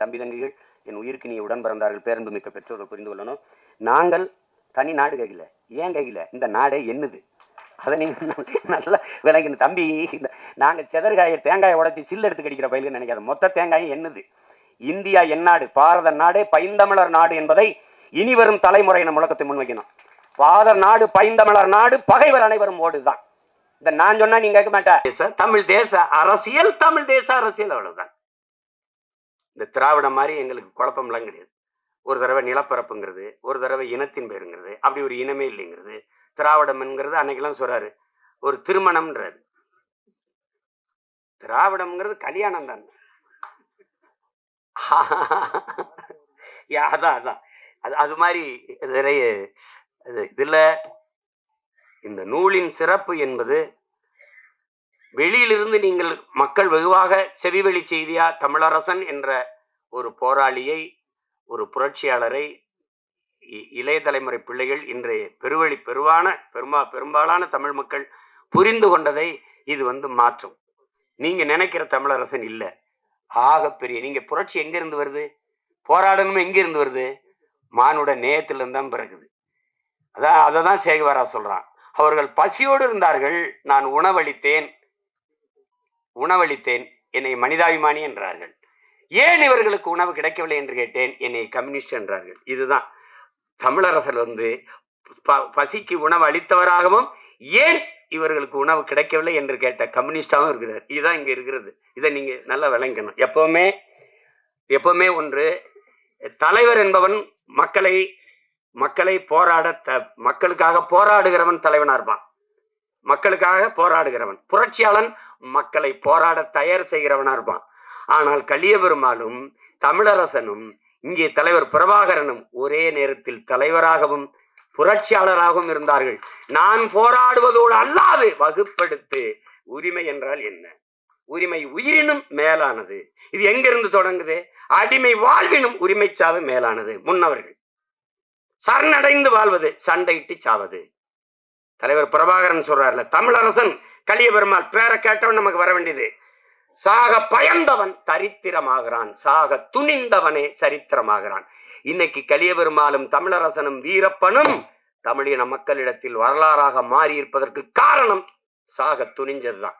என் தம்பி தங்கைகள் என் உயிருக்கு நீ உடன் பிறந்தார்கள் பேரன்பு மிக்க பெற்றோர்கள் புரிந்து கொள்ளணும். நாங்கள் தனி நாடு கையில். ஏன் கையில்? இந்த நாடே என்னது? அதை நீங்கள் நல்லா விளங்கின தம்பி இந்த நாங்கள் செதற்காயை தேங்காயை உடச்சி சில்லு எடுத்து கடிக்கிற பயிலுன்னு நினைக்காத. மொத்த தேங்காயும் என்னது? இந்தியா எந்நாடு பாரத நாடு பைந்தமிழர் நாடு என்பதை இனி வரும் தலைமுறையின முழக்கத்தை முன்வைக்கணும். பாதர் நாடு பைந்தமிழர் நாடு பகைவர் அனைவரும் ஓடுதான். இந்த நான் சொன்னா நீங்க கேட்க மாட்டா. தமிழ் தேச அரசியல் தமிழ் தேச அரசியல் அவ்வளவுதான். இந்த திராவிடம் மாதிரி எங்களுக்கு குழப்பம்லாம் கிடையாது. ஒரு தடவை நிலப்பரப்புங்கிறது ஒரு தடவை இனத்தின் பேருங்கிறது அப்படி ஒரு இனமே இல்லைங்கிறது திராவிடம்ங்கிறது அன்னைக்கெல்லாம் சொல்றாரு. ஒரு திருமணம்ன்றாரு. திராவிடம்ங்கிறது கல்யாணம் தான். யா, அதான் அதான். அது அது மாதிரி நிறைய இதில் இதுல இந்த நூலின் சிறப்பு என்பது வெளியிலிருந்து நீங்கள் மக்கள் வெகுவாக செவிவெளி செய்தியா தமிழரசன் என்ற ஒரு போராளியை ஒரு புரட்சியாளரை இ- இளைய தலைமுறை பிள்ளைகள் இன்றைய பெருவழி பெருவான பெருமா பெரும்பாலான தமிழ் மக்கள் புரிந்து கொண்டதை இது வந்து மாற்றும். நீங்க நினைக்கிற தமிழரசன் இல்லை. ஆகப்பெரிய நீங்க புரட்சி எங்கிருந்து வருது? போராடணும் எங்கிருந்து வருது? மானுட நேயத்திலிருந்து தான் பிறகுது. அதான் அதை தான் சேகுவாரா சொல்றான். அவர்கள் பசியோடு இருந்தார்கள் நான் உணவளித்தேன் உணவளித்தேன். என்னை மனிதாபிமானி என்றார்கள். ஏன் இவர்களுக்கு உணவு கிடைக்கவில்லை என்று கேட்டேன். என்னை கம்யூனிஸ்ட் என்றார்கள். இதுதான். தமிழரசர் வந்து ப- பசிக்கு உணவு அளித்தவராகவும் ஏன் இவர்களுக்கு உணவு கிடைக்கவில்லை என்று கேட்ட கம்யூனிஸ்டாகவும் இருக்கிறார். இதுதான் இங்க இருக்கிறது. இதை நீங்க நல்லா விளங்கணும். எப்பவுமே எப்பவுமே ஒன்று தலைவர் என்பவன் மக்களை மக்களை போராட த மக்களுக்காக போராடுகிறவன் தலைவனா இருப்பான். மக்களுக்காக போராடுகிறவன். புரட்சியாளன் மக்களை போராட தயார் செய்கிறவனா இருப்பான். ஆனால் கலியபெருமாளும் தமிழரசனும் இங்கே தலைவர் பிரபாகரனும் ஒரே நேரத்தில் தலைவராகவும் புரட்சியாளராகவும் இருந்தார்கள். நான் போராடுவதோடு அல்லாது வகுப்படுத்து உரிமை என்றால் என்ன? உரிமை உயிரினும் மேலானது. இது எங்கிருந்து தொடங்குது? அடிமை வாழ்வினும் உரிமை சாவு மேலானது. முன்னவர்கள் சரணடைந்து வாழ்வது சண்டையிட்டு சாவது. தலைவர் பிரபாகரன் சொல்றாருல தமிழரசன் கலியபெருமாள் பேரை கேட்டவன் நமக்கு வர வேண்டியது. சாக பயந்தவன் தரித்திரமாகிறான் சாக துணிந்தவனே சரித்திரமாகிறான். இன்னைக்கு கலியபெருமாளும் தமிழரசனும் வீரப்பனும் தமிழின மக்களிடத்தில் வரலாறாக மாறி இருப்பதற்கு காரணம் சாக துணிஞ்சதுதான்.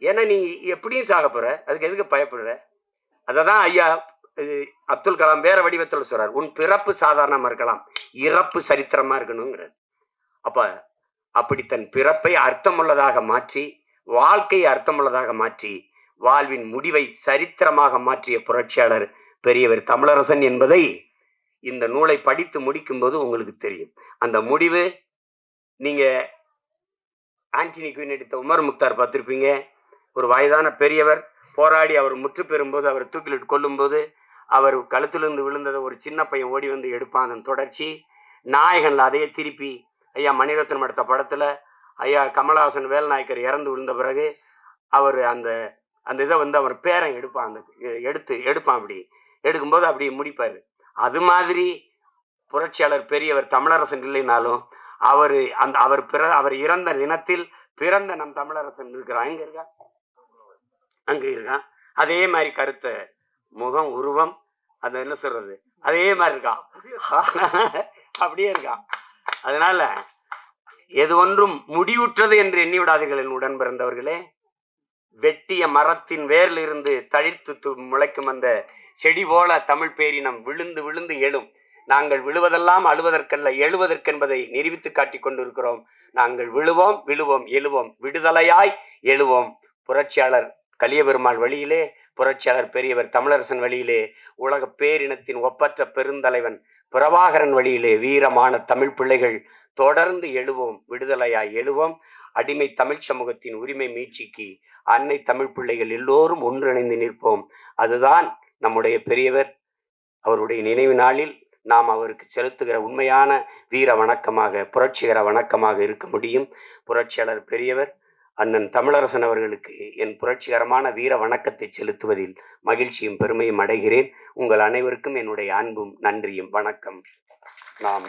ஏன்னா நீ எப்படியும் சாக போற? அதுக்கு எதுக்கு பயப்படுற? அததான் ஐயா அப்துல் கலாம் வேற வடிவத்தில் சொல்றார். உன் பிறப்பு சாதாரணமா இருக்கலாம் இறப்பு சரித்திரமா இருக்கணுங்கிறார். அப்ப அப்படி தன் பிறப்பை அர்த்தமுள்ளதாக மாற்றி வாழ்க்கையை அர்த்தமுள்ளதாக மாற்றி வாழ்வின் முடிவை சரித்திரமாக மாற்றிய புரட்சியாளர் பெரியவர் தமிழரசன் என்பதை இந்த நூலை படித்து முடிக்கும்போது உங்களுக்கு தெரியும். அந்த முடிவு நீங்க ஆண்டனி குயின் எடுத்த உமர் முக்தார் பார்த்துருப்பீங்க. ஒரு வயதான பெரியவர் போராடி அவர் முற்று பெறும்போது அவர் தூக்கிலிட்டு கொல்லும்போது அவர் கழுத்திலிருந்து விழுந்ததை ஒரு சின்ன பையன் ஓடி வந்து எடுப்பான். அதன் தொடர்ச்சி நாயகன்ல அதையே திருப்பி ஐயா மணிரத்னம் எடுத்த படத்தில் ஐயா கமலஹாசன் வேல்நாயக்கர் இறந்து விழுந்த பிறகு அவர் அந்த அந்த இதை வந்து அவர் பேரன் எடுப்பான் அந்த எடுத்து எடுப்பான் அப்படி. எடுக்கும்போது அப்படி முடிப்பார். அது மாதிரி புரட்சியாளர் பெரியவர் தமிழரசன் இல்லைனாலும் அவர் அந்த அவர் பிற அவர் இறந்த தினத்தில் பிறந்த நம் தமிழரசன் இருக்கிறான். அங்கே இருக்கா? அங்கே இருக்கான் அதே மாதிரி கருத்த முகம் உருவம் அந்த என்ன சொல்றது? அதே மாதிரி இருக்கான் அப்படியே இருக்கான் அதனால எது ஒன்றும் முடிவுற்றது என்று எண்ணிவிடாதீர்கள் என் உடன் பிறந்தவர்களே. வெட்டிய மரத்தின் வேரில் இருந்து தழித்து முளைக்கும் அந்த செடி போல தமிழ் பேரினம் விழுந்து விழுந்து எழும். நாங்கள் விழுவதெல்லாம் அழுவதற்கல்ல எழுவதற்கென்பதை நிரூபித்து காட்டிக் கொண்டிருக்கிறோம். நாங்கள் விழுவோம் விழுவோம் எழுவோம். விடுதலையாய் எழுவோம். புரட்சியாளர் கலியபெருமாள் வழியிலே புரட்சியாளர் பெரியவர் தமிழரசன் வழியிலே உலக பேரினத்தின் ஒப்பற்ற பெருந்தலைவன் பிரபாகரன் வழியிலே வீரமான தமிழ் பிள்ளைகள் தொடர்ந்து எழுவோம் விடுதலையாய் எழுவோம். அடிமை தமிழ் சமூகத்தின் உரிமை மீட்சிக்கு அன்னை தமிழ் பிள்ளைகள் எல்லோரும் ஒன்றிணைந்து நிற்போம். அதுதான் நம்முடைய பெரியவர் அவருடைய நினைவு நாளில் நாம் அவருக்கு செலுத்துகிற உண்மையான வீர வணக்கமாக புரட்சிகர வணக்கமாக இருக்க முடியும். புரட்சியாளர் பெரியவர் அண்ணன் தமிழரசன் அவர்களுக்கு என் புரட்சிகரமான வீர வணக்கத்தை செலுத்துவதில் மகிழ்ச்சியும் பெருமையும் அடைகிறேன். உங்கள் அனைவருக்கும் என்னுடைய அன்பும் நன்றியும் வணக்கம். நாம்